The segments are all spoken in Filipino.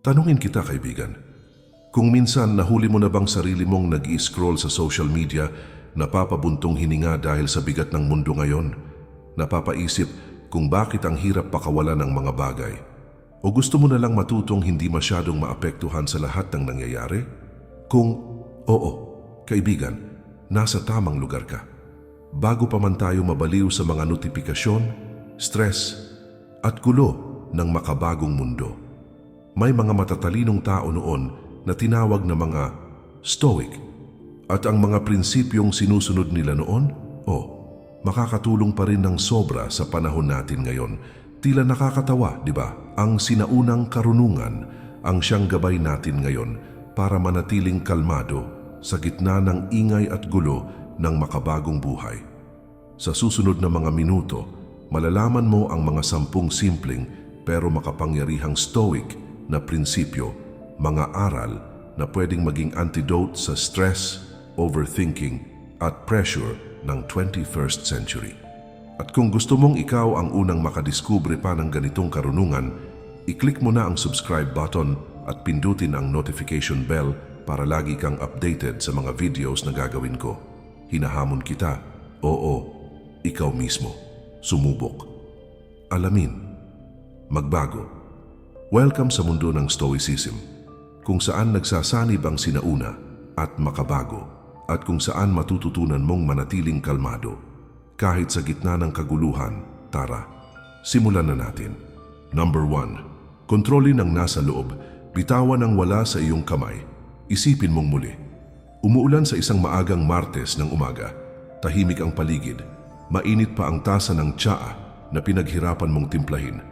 Tanungin kita, kaibigan. Kung minsan nahuli mo na bang sarili mong nag scroll sa social media, napapabuntong hininga dahil sa bigat ng mundo ngayon, napapaisip kung bakit ang hirap pakawalan ng mga bagay, o gusto mo na lang matutong hindi masyadong maapektuhan sa lahat ng nangyayari? Kung oo, kaibigan, nasa tamang lugar ka. Bago pa man tayo mabaliw sa mga notifikasyon, stress, at gulo ng makabagong mundo. May mga matatalinong tao noon na tinawag na mga stoic at ang mga prinsipyong sinusunod nila noon, oh, makakatulong pa rin ng sobra sa panahon natin ngayon. Tila nakakatawa, di ba? Ang sinaunang karunungan ang siyang gabay natin ngayon para manatiling kalmado sa gitna ng ingay at gulo ng makabagong buhay. Sa susunod na mga minuto, malalaman mo ang mga sampung simpleng pero makapangyarihang stoic na prinsipyo, mga aral na pwedeng maging antidote sa stress, overthinking at pressure ng 21st century. At kung gusto mong ikaw ang unang makadiskubre pa ng ganitong karunungan, i-click mo na ang subscribe button at pindutin ang notification bell para lagi kang updated sa mga videos na gagawin ko. Hinahamon kita, oo, ikaw mismo, sumubok. Alamin, magbago. Welcome sa mundo ng Stoicism, kung saan nagsasanib ang sinauna at makabago, at kung saan matututunan mong manatiling kalmado. Kahit sa gitna ng kaguluhan, tara, simulan na natin. Number 1. Kontrolin ang nasa loob, bitawan ang wala sa iyong kamay. Isipin mong muli. Umuulan sa isang maagang Martes ng umaga. Tahimik ang paligid. Mainit pa ang tasa ng tsaa na pinaghirapan mong timplahin.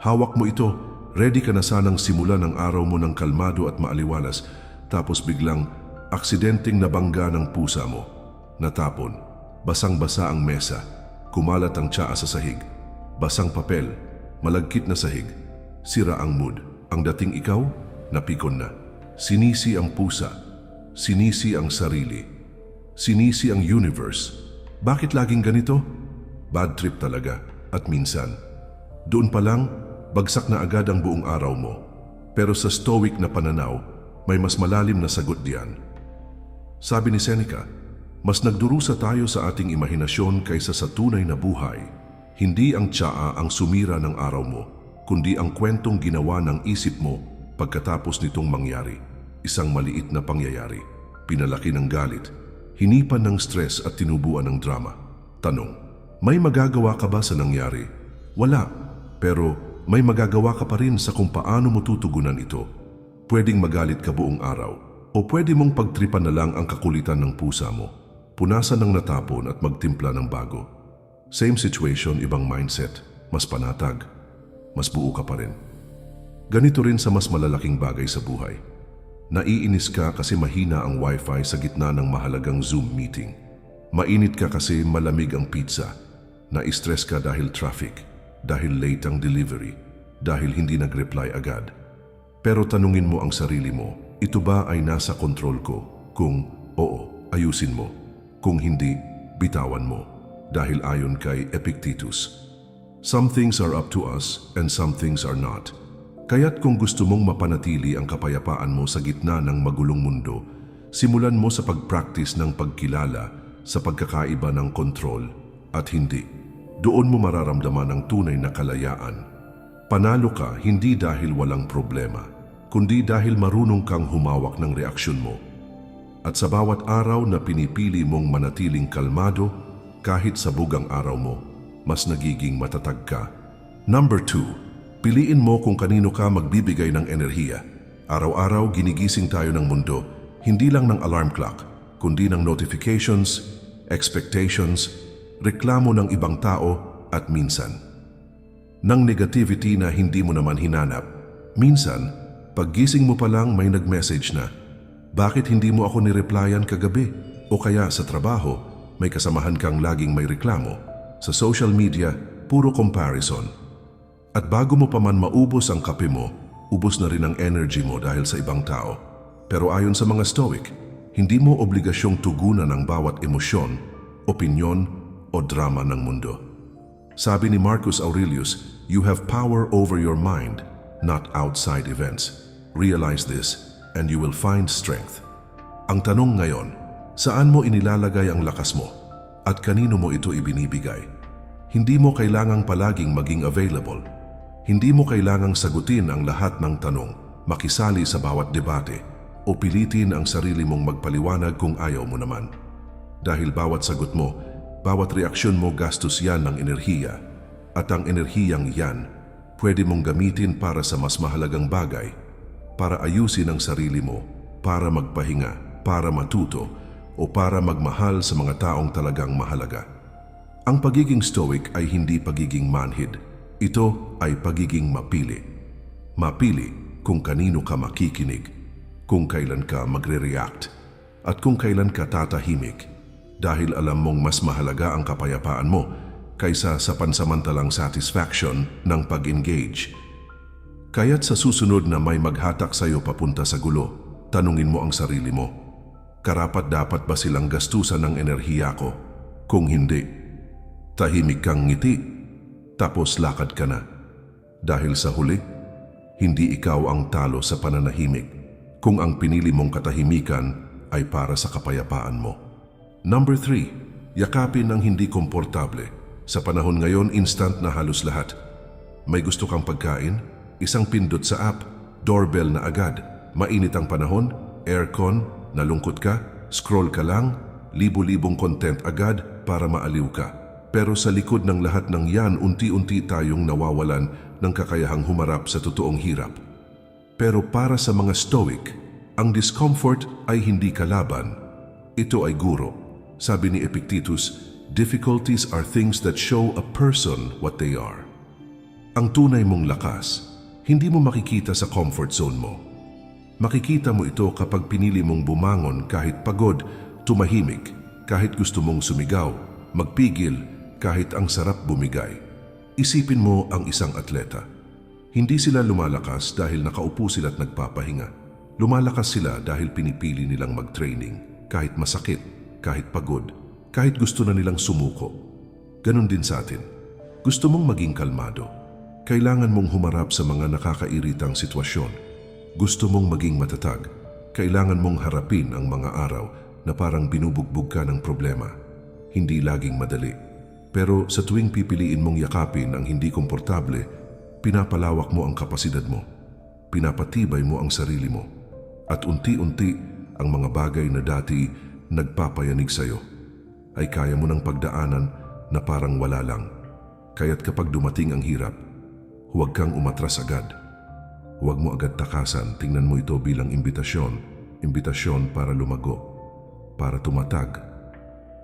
Hawak mo ito, ready ka na sanang simulan ang araw mo ng kalmado at maaliwalas, tapos biglang aksidenteng nabangga ng pusa mo. Natapon, basang-basa ang mesa, kumalat ang tsaa sa sahig, basang papel, malagkit na sahig, sira ang mood. Ang dating ikaw, napikon na. Sinisi ang pusa, sinisi ang sarili, sinisi ang universe. Bakit laging ganito? Bad trip talaga. At minsan, doon pa lang, bagsak na agad ang buong araw mo. Pero sa stoic na pananaw, may mas malalim na sagot diyan. Sabi ni Seneca, mas nagdurusa tayo sa ating imahinasyon kaysa sa tunay na buhay. Hindi ang tsaa ang sumira ng araw mo, kundi ang kwentong ginawa ng isip mo pagkatapos nitong mangyari. Isang maliit na pangyayari, pinalaki ng galit, hinipan ng stress at tinubuan ng drama. Tanong, may magagawa ka ba sa nangyari? Wala, pero may magagawa ka pa rin sa kung paano mo tutugunan ito. Pwedeng magalit ka buong araw, o pwede mong pagtripan na lang ang kakulitan ng pusa mo. Punasan ng natapon at magtimpla ng bago. Same situation, ibang mindset, mas panatag, mas buo ka pa rin. Ganito rin sa mas malalaking bagay sa buhay. Naiinis ka kasi mahina ang wifi sa gitna ng mahalagang Zoom meeting. Mainit ka kasi malamig ang pizza. Na-stress ka dahil traffic, dahil late ang delivery, dahil hindi nag-reply agad. Pero tanungin mo ang sarili mo, ito ba ay nasa kontrol ko? Kung oo, ayusin mo. Kung hindi, bitawan mo. Dahil ayon kay Epictetus, Some things are up to us and some things are not. Kaya't kung gusto mong mapanatili ang kapayapaan mo sa gitna ng magulong mundo, simulan mo sa pag-practice ng pagkilala sa pagkakaiba ng kontrol at hindi. Doon mo mararamdaman ang tunay na kalayaan. Panalo ka hindi dahil walang problema, kundi dahil marunong kang humawak ng reaksyon mo. At sa bawat araw na pinipili mong manatiling kalmado, kahit sa bugang araw mo, mas nagiging matatag ka. Number 2. Piliin mo kung kanino ka magbibigay ng enerhiya. Araw-araw ginigising tayo ng mundo, hindi lang ng alarm clock, kundi ng notifications, expectations, reklamo ng ibang tao at minsan. Ng negativity na hindi mo naman hinanap. Minsan, paggising mo pa lang may nag-message na, bakit hindi mo ako nireplyan kagabi? O kaya sa trabaho, may kasamahan kang laging may reklamo. Sa social media, puro comparison. At bago mo pa man maubos ang kape mo, ubos na rin ang energy mo dahil sa ibang tao. Pero ayon sa mga stoic, hindi mo obligasyong tugunan ang bawat emosyon, opinyon o drama ng mundo. Sabi ni Marcus Aurelius, you have power over your mind, not outside events. Realize this and you will find strength. Ang tanong ngayon, saan mo inilalagay ang lakas mo at kanino mo ito ibinibigay? Hindi mo kailangang palaging maging available. Hindi mo kailangang sagutin ang lahat ng tanong, makisali sa bawat debate, o pilitin ang sarili mong magpaliwanag kung ayaw mo naman. Dahil bawat sagot mo, bawat reaksyon mo gastos yan ng enerhiya. At ang enerhiyang yan, pwede mong gamitin para sa mas mahalagang bagay, para ayusin ang sarili mo, para magpahinga, para matuto, o para magmahal sa mga taong talagang mahalaga. Ang pagiging stoic ay hindi pagiging manhid. Ito ay pagiging mapili. Mapili kung kanino ka makikinig, kung kailan ka magre-react, at kung kailan ka tatahimik dahil alam mong mas mahalaga ang kapayapaan mo kaysa sa pansamantalang satisfaction ng pag-engage. Kaya't sa susunod na may maghatak sa iyo papunta sa gulo, tanungin mo ang sarili mo, karapat dapat ba silang gastusan ng enerhiya ko? Kung hindi, tahimik kang ngiti, tapos lakad ka na. Dahil sa huli, hindi ikaw ang talo sa pananahimik kung ang pinili mong katahimikan ay para sa kapayapaan mo. Number 3. Yakapin ang hindi komportable. Sa panahon ngayon, instant na halos lahat. May gusto kang pagkain? Isang pindot sa app, doorbell na agad. Mainit ang panahon, aircon, nalungkot ka, scroll ka lang, libo-libong content agad para maaliw ka. Pero sa likod ng lahat ng yan, unti-unti tayong nawawalan ng kakayahang humarap sa totoong hirap. Pero para sa mga stoic, ang discomfort ay hindi kalaban. Ito ay guro. Sabi ni Epictetus, difficulties are things that show a person what they are. Ang tunay mong lakas, hindi mo makikita sa comfort zone mo. Makikita mo ito kapag pinili mong bumangon kahit pagod, tumahimik, kahit gusto mong sumigaw, magpigil, kahit ang sarap bumigay. Isipin mo ang isang atleta. Hindi sila lumalakas dahil nakaupo sila at nagpapahinga. Lumalakas sila dahil pinipili nilang mag-training, kahit masakit, kahit pagod, kahit gusto na nilang sumuko. Ganon din sa atin. Gusto mong maging kalmado. Kailangan mong humarap sa mga nakakairitang sitwasyon. Gusto mong maging matatag. Kailangan mong harapin ang mga araw na parang binubugbog ka ng problema. Hindi laging madali. Pero sa tuwing pipiliin mong yakapin ang hindi komportable, pinapalawak mo ang kapasidad mo. Pinapatibay mo ang sarili mo. At unti-unti, ang mga bagay na dati nagpapayanig sa'yo ay kaya mo ng pagdaanan na parang wala lang. Kaya't kapag dumating ang hirap, huwag kang umatras agad. Huwag mo agad takasan, tingnan mo ito bilang imbitasyon. Imbitasyon para lumago, para tumatag,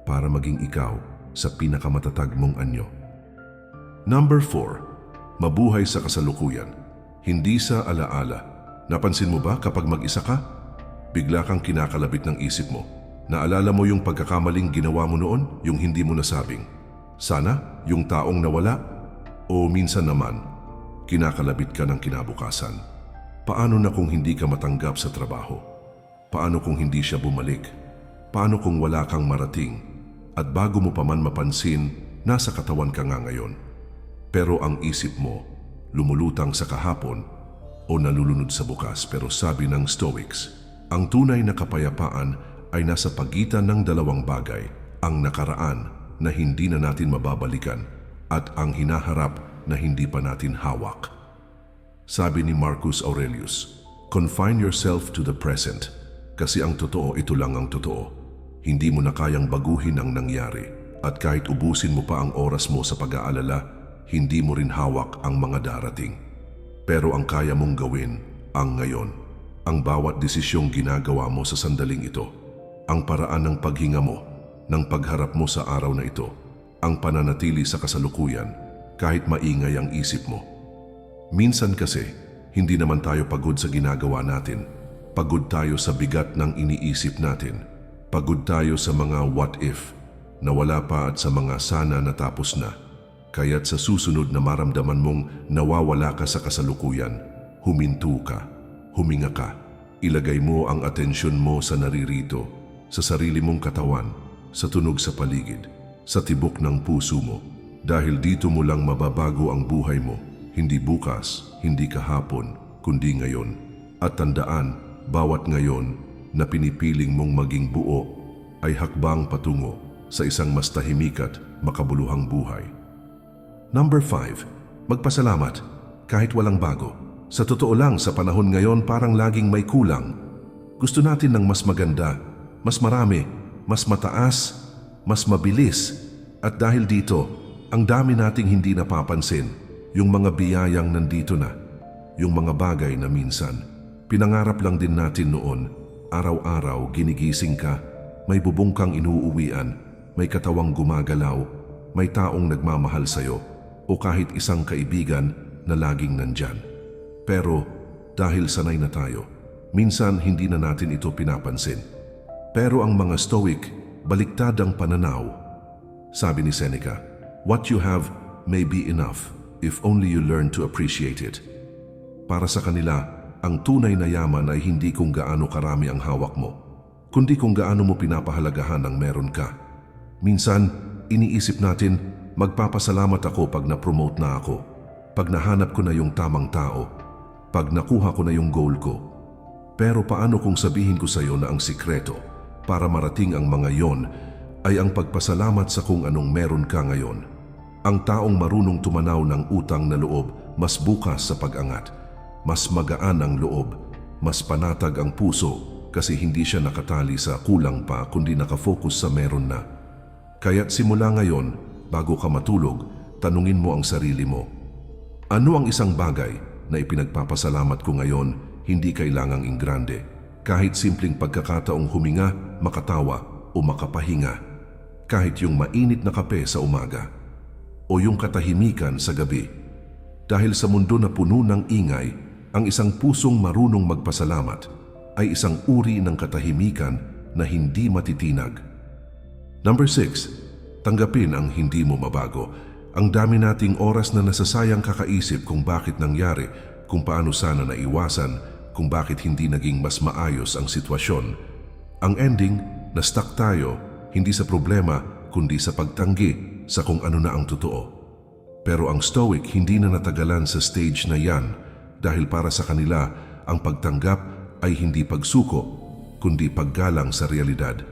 para maging ikaw sa pinakamatatag mong anyo. Number 4. Mabuhay sa kasalukuyan, hindi sa alaala. Napansin mo ba kapag mag-isa ka? Bigla kang kinakalabit ng isip mo. Naalala mo yung pagkakamaling ginawa mo noon, yung hindi mo nasabing. Sana, yung taong nawala? O minsan naman, kinakalabit ka ng kinabukasan. Paano na kung hindi ka matanggap sa trabaho? Paano kung hindi siya bumalik? Paano kung wala kang marating? At bago mo pa man mapansin, nasa katawan ka nga ngayon. Pero ang isip mo, lumulutang sa kahapon o nalulunod sa bukas. Pero sabi ng Stoics, ang tunay na kapayapaan ay nasa pagitan ng dalawang bagay, ang nakaraan na hindi na natin mababalikan at ang hinaharap na hindi pa natin hawak. Sabi ni Marcus Aurelius, Confine yourself to the present kasi ang totoo ito lang ang totoo. Hindi mo na kayang baguhin ang nangyari at kahit ubusin mo pa ang oras mo sa pag-aalala, hindi mo rin hawak ang mga darating. Pero ang kaya mong gawin ang ngayon, ang bawat desisyong ginagawa mo sa sandaling ito, ang paraan ng paghinga mo, ng pagharap mo sa araw na ito, ang pananatili sa kasalukuyan kahit maingay ang isip mo. Minsan kasi, hindi naman tayo pagod sa ginagawa natin. Pagod tayo sa bigat ng iniisip natin. Pagod tayo sa mga what if, na wala pa at sa mga sana natapos na. Kaya't sa susunod na maramdaman mong nawawala ka sa kasalukuyan, huminto ka, huminga ka, ilagay mo ang atensyon mo sa naririto, sa sarili mong katawan, sa tunog sa paligid, sa tibok ng puso mo. Dahil dito mo lang mababago ang buhay mo, hindi bukas, hindi kahapon, kundi ngayon. At tandaan, bawat ngayon na pinipiling mong maging buo ay hakbang patungo sa isang mas tahimik at makabuluhang buhay. Number 5. Magpasalamat kahit walang bago. Sa totoo lang, sa panahon ngayon parang laging may kulang. Gusto natin ng mas maganda, mas marami, mas mataas, mas mabilis. At dahil dito, ang dami nating hindi napapansin, yung mga biyayang nandito na, yung mga bagay na minsan, pinangarap lang din natin noon, araw-araw ginigising ka, may bubong kang inuuwian, may katawang gumagalaw, may taong nagmamahal sa'yo, o kahit isang kaibigan na laging nandyan. Pero dahil sanay na tayo, minsan hindi na natin ito pinapansin. Pero ang mga stoic, baliktad ang pananaw. Sabi ni Seneca, What you have may be enough if only you learn to appreciate it. Para sa kanila, ang tunay na yaman ay hindi kung gaano karami ang hawak mo, kundi kung gaano mo pinapahalagahan ang meron ka. Minsan, iniisip natin, magpapasalamat ako pag na-promote na ako, pag nahanap ko na yung tamang tao, pag nakuha ko na yung goal ko. Pero paano kung sabihin ko sa iyo na ang sikreto para marating ang mga yon ay ang pagpasalamat sa kung anong meron ka ngayon? Ang taong marunong tumanaw ng utang na loob mas bukas sa pag-angat, mas magaan ang loob, mas panatag ang puso kasi hindi siya nakatali sa kulang pa kundi nakafocus sa meron na. Kaya't simula ngayon, bago ka matulog, tanungin mo ang sarili mo, ano ang isang bagay na ipinagpapasalamat ko ngayon hindi kailangang ingrande? Kahit simpleng pagkakataong huminga, makatawa o makapahinga. Kahit yung mainit na kape sa umaga o yung katahimikan sa gabi. Dahil sa mundo na puno ng ingay, ang isang pusong marunong magpasalamat ay isang uri ng katahimikan na hindi matitinag. Number 6. Tanggapin ang hindi mo mabago. Ang dami nating oras na nasasayang kakaisip kung bakit nangyari, kung paano sana naiwasan, kung bakit hindi naging mas maayos ang sitwasyon. Ang ending, na-stuck tayo, hindi sa problema, kundi sa pagtanggi sa kung ano na ang totoo. Pero ang Stoic hindi na natagalan sa stage na yan dahil para sa kanila ang pagtanggap ay hindi pagsuko, kundi paggalang sa realidad.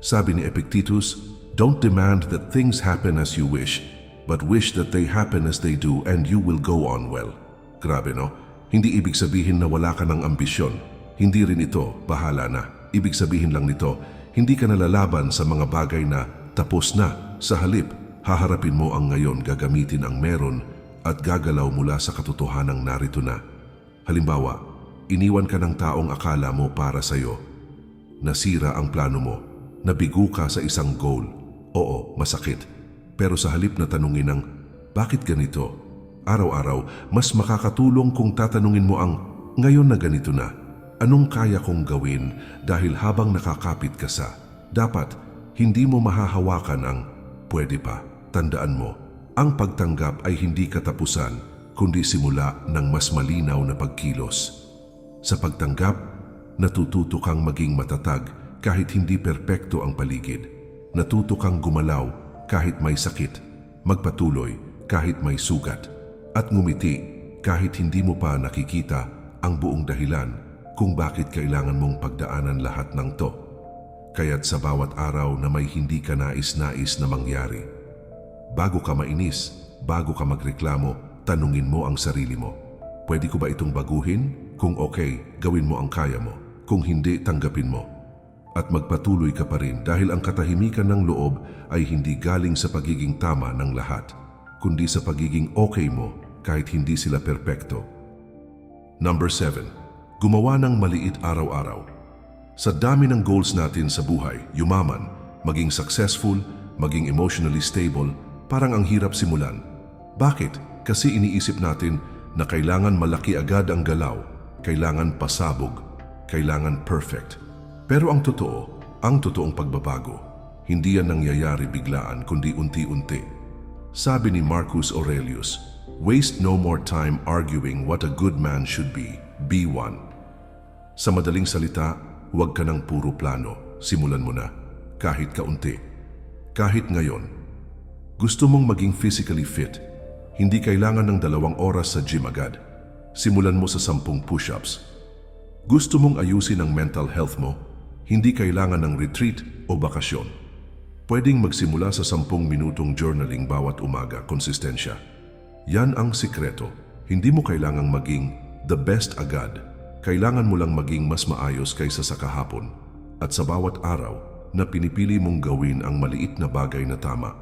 Sabi ni Epictetus, Don't demand that things happen as you wish, but wish that they happen as they do and you will go on well. Grabe no? Hindi ibig sabihin na wala ka ng ambisyon. Hindi rin ito, bahala na. Ibig sabihin lang nito, hindi ka nalalaban sa mga bagay na tapos na. Sa halip, haharapin mo ang ngayon gagamitin ang meron at gagalaw mula sa katotohanang narito na. Halimbawa, iniwan ka ng taong akala mo para sa'yo. Nasira ang plano mo. Nabigo ka sa isang goal. Oo, masakit. Pero sa halip na tanungin ng, bakit ganito? Araw-araw, mas makakatulong kung tatanungin mo ang, ngayon na ganito na, anong kaya kong gawin dahil habang nakakapit ka sa, dapat hindi mo mahahawakan ang, pwede pa, tandaan mo, ang pagtanggap ay hindi katapusan, kundi simula ng mas malinaw na pagkilos. Sa pagtanggap, natututo kang maging matatag kahit hindi perpekto ang paligid. Natuto kang gumalaw kahit may sakit, magpatuloy kahit may sugat, at ngumiti kahit hindi mo pa nakikita ang buong dahilan kung bakit kailangan mong pagdaanan lahat ng to. Kaya't sa bawat araw na may hindi ka nais-nais na mangyari, bago ka mainis, bago ka magreklamo, tanungin mo ang sarili mo. Pwede ko ba itong baguhin? Kung okay, gawin mo ang kaya mo. Kung hindi, tanggapin mo. At magpatuloy ka pa rin dahil ang katahimikan ng loob ay hindi galing sa pagiging tama ng lahat, kundi sa pagiging okay mo kahit hindi sila perpekto. Number 7. Gumawa ng maliit araw-araw. Sa dami ng goals natin sa buhay, yumaman, maging successful, maging emotionally stable, parang ang hirap simulan. Bakit? Kasi iniisip natin na kailangan malaki agad ang galaw, kailangan pasabog, kailangan perfect. Pero ang totoo, ang totoong pagbabago, hindi yan nangyayari biglaan kundi unti-unti. Sabi ni Marcus Aurelius, Waste no more time arguing what a good man should be. Be one. Sa madaling salita, huwag ka ng puro plano. Simulan mo na. Kahit kaunti. Kahit ngayon. Gusto mong maging physically fit. Hindi kailangan ng dalawang oras sa gym agad. Simulan mo sa sampung push-ups. Gusto mong ayusin ang mental health mo? Hindi kailangan ng retreat o bakasyon. Pwedeng magsimula sa 10 minutong journaling bawat umaga, konsistensya. Yan ang sikreto. Hindi mo kailangang maging the best agad. Kailangan mo lang maging mas maayos kaysa sa kahapon. At sa bawat araw na pinipili mong gawin ang maliit na bagay na tama,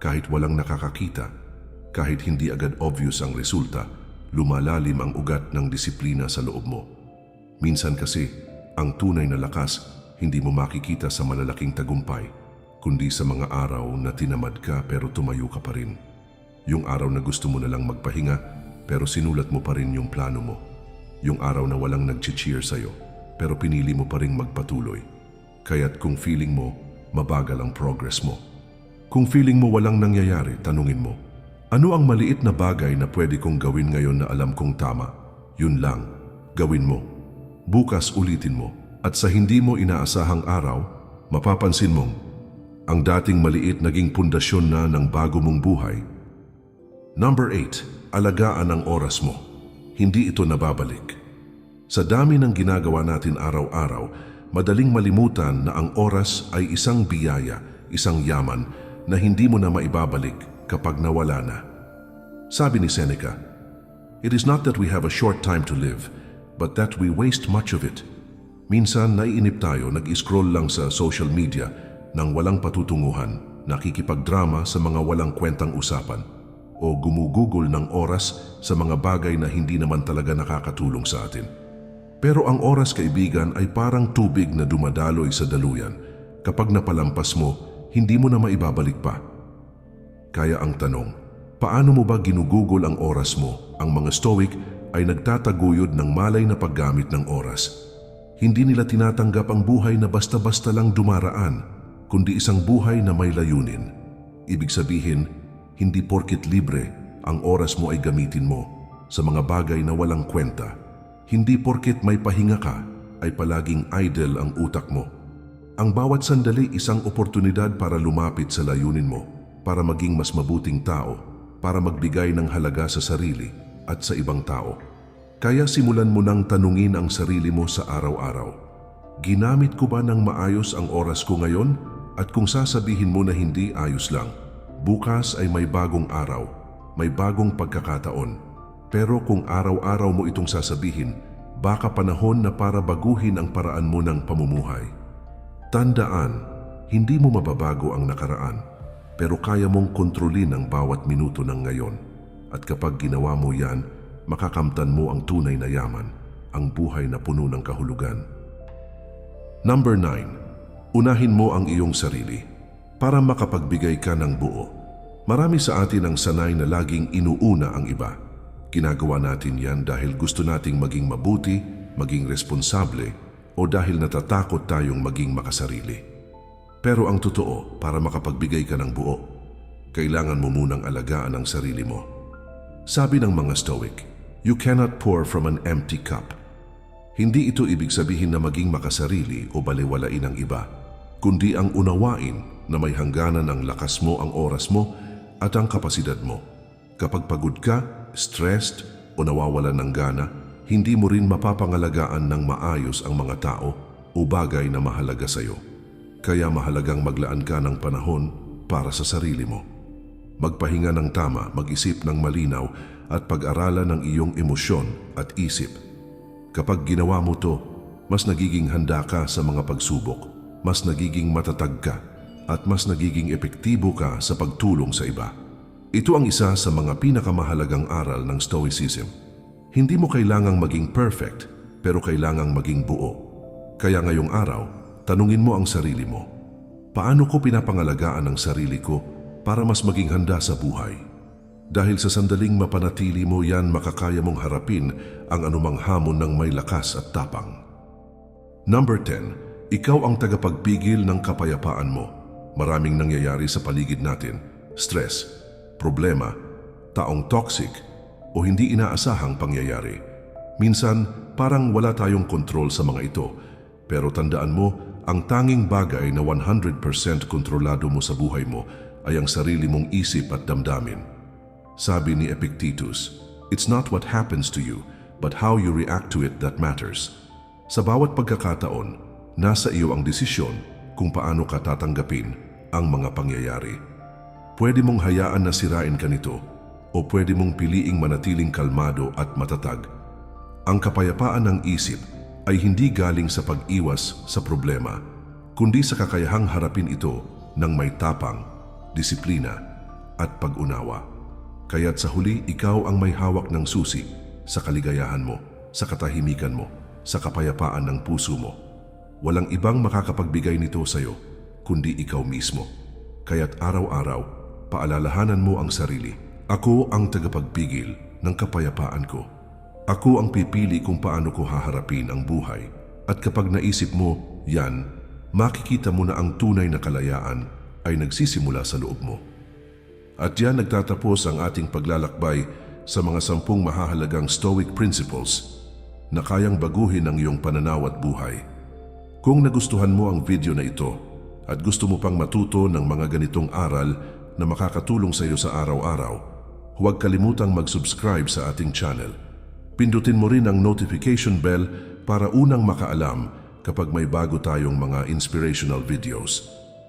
kahit walang nakakakita, kahit hindi agad obvious ang resulta, lumalalim ang ugat ng disiplina sa loob mo. Minsan kasi, ang tunay na lakas hindi mo makikita sa malalaking tagumpay, kundi sa mga araw na tinamad ka pero tumayo ka pa rin. Yung araw na gusto mo na lang magpahinga pero sinulat mo pa rin yung plano mo. Yung araw na walang nag-cheer sa'yo pero pinili mo pa rin magpatuloy. Kaya't kung feeling mo, mabagal ang progress mo. Kung feeling mo walang nangyayari, tanungin mo, ano ang maliit na bagay na pwede kong gawin ngayon na alam kong tama? Yun lang, gawin mo. Bukas ulitin mo at sa hindi mo inaasahang araw, mapapansin mong ang dating maliit naging pundasyon na ng bago mong buhay. Number 8. Alagaan ang oras mo. Hindi ito nababalik. Sa dami ng ginagawa natin araw-araw, madaling malimutan na ang oras ay isang biyaya, isang yaman na hindi mo na maibabalik kapag nawala na. Sabi ni Seneca, It is not that we have a short time to live, but that we waste much of it. Minsan naiinip tayo nag-scroll lang sa social media nang walang patutunguhan, nakikipagdrama sa mga walang kwentang usapan, o gumugugol ng oras sa mga bagay na hindi naman talaga nakakatulong sa atin. Pero ang oras kaibigan ay parang tubig na dumadaloy sa daluyan. Kapag napalampas mo, hindi mo na maibabalik pa. Kaya ang tanong, paano mo ba ginugugol ang oras mo? Ang mga stoic ay nagtataguyod ng malay na paggamit ng oras. Hindi nila tinatanggap ang buhay na basta-basta lang dumaraan, kundi isang buhay na may layunin. Ibig sabihin, hindi porkit libre, ang oras mo ay gamitin mo sa mga bagay na walang kwenta. Hindi porkit may pahinga ka, ay palaging idle ang utak mo. Ang bawat sandali isang oportunidad para lumapit sa layunin mo, para maging mas mabuting tao, para magbigay ng halaga sa sarili at sa ibang tao. Kaya simulan mo nang tanungin ang sarili mo sa araw-araw. Ginamit ko ba ng maayos ang oras ko ngayon? At kung sasabihin mo na hindi ayos lang, bukas ay may bagong araw, may bagong pagkakataon. Pero kung araw-araw mo itong sasabihin, baka panahon na para baguhin ang paraan mo ng pamumuhay. Tandaan, hindi mo mababago ang nakaraan, pero kaya mong kontrolin ang bawat minuto ng ngayon. At kapag ginawa mo yan, makakamtan mo ang tunay na yaman, ang buhay na puno ng kahulugan. Number 9. Unahin mo ang iyong sarili para makapagbigay ka ng buo. Marami sa atin ang sanay na laging inuuna ang iba. Ginagawa natin yan dahil gusto nating maging mabuti, maging responsable, o dahil natatakot tayong maging makasarili. Pero ang totoo, para makapagbigay ka ng buo, kailangan mo munang alagaan ang sarili mo. Sabi ng mga Stoic, You cannot pour from an empty cup. Hindi ito ibig sabihin na maging makasarili o baliwalain ang iba, kundi ang unawain na may hangganan ang lakas mo, ang oras mo, at ang kapasidad mo. Kapag pagod ka, stressed, o nawawalan ng gana, hindi mo rin mapapangalagaan ng maayos ang mga tao o bagay na mahalaga sa iyo. Kaya mahalagang maglaan ka ng panahon para sa sarili mo. Magpahinga ng tama, mag-isip ng malinaw at pag-aralan ng iyong emosyon at isip. Kapag ginawa mo to, mas nagiging handa ka sa mga pagsubok, mas nagiging matatag ka, at mas nagiging epektibo ka sa pagtulong sa iba. Ito ang isa sa mga pinakamahalagang aral ng Stoicism. Hindi mo kailangang maging perfect, pero kailangang maging buo. Kaya ngayong araw, tanungin mo ang sarili mo, paano ko pinapangalagaan ang sarili ko para mas maging handa sa buhay? Dahil sa sandaling mapanatili mo yan, makakaya mong harapin ang anumang hamon ng may lakas at tapang. Number 10. Ikaw ang tagapagpigil ng kapayapaan mo. Maraming nangyayari sa paligid natin. Stress, problema, taong toxic, o hindi inaasahang pangyayari. Minsan, parang wala tayong kontrol sa mga ito. Pero tandaan mo, ang tanging bagay na 100% kontrolado mo sa buhay mo ay ang sarili mong isip at damdamin. Sabi ni Epictetus, It's not what happens to you, but how you react to it that matters. Sa bawat pagkakataon, nasa iyo ang desisyon kung paano ka tatanggapin ang mga pangyayari. Pwede mong hayaan na sirain ka nito o pwede mong piliing manatiling kalmado at matatag. Ang kapayapaan ng isip ay hindi galing sa pag-iwas sa problema, kundi sa kakayahang harapin ito ng may tapang, disiplina at pag-unawa. Kaya't sa huli, ikaw ang may hawak ng susi sa kaligayahan mo, sa katahimikan mo, sa kapayapaan ng puso mo. Walang ibang makakapagbigay nito sa iyo, kundi ikaw mismo. Kaya't araw-araw, paalalahanan mo ang sarili. Ako ang tagapagpigil ng kapayapaan ko. Ako ang pipili kung paano ko haharapin ang buhay. At kapag naisip mo, yan, makikita mo na ang tunay na kalayaan ay nagsisimula sa loob mo. At yan nagtatapos ang ating paglalakbay sa mga sampung mahahalagang Stoic Principles na kayang baguhin ang iyong pananaw at buhay. Kung nagustuhan mo ang video na ito at gusto mo pang matuto ng mga ganitong aral na makakatulong sa iyo sa araw-araw, huwag kalimutang mag-subscribe sa ating channel. Pindutin mo rin ang notification bell para unang makaalam kapag may bago tayong mga inspirational videos.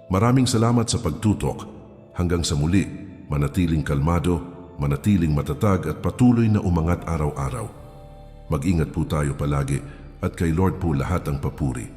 Maraming salamat sa pagtutok. Hanggang sa muli, manatiling kalmado, manatiling matatag at patuloy na umangat araw-araw. Mag-ingat po tayo palagi at kay Lord po lahat ang papuri.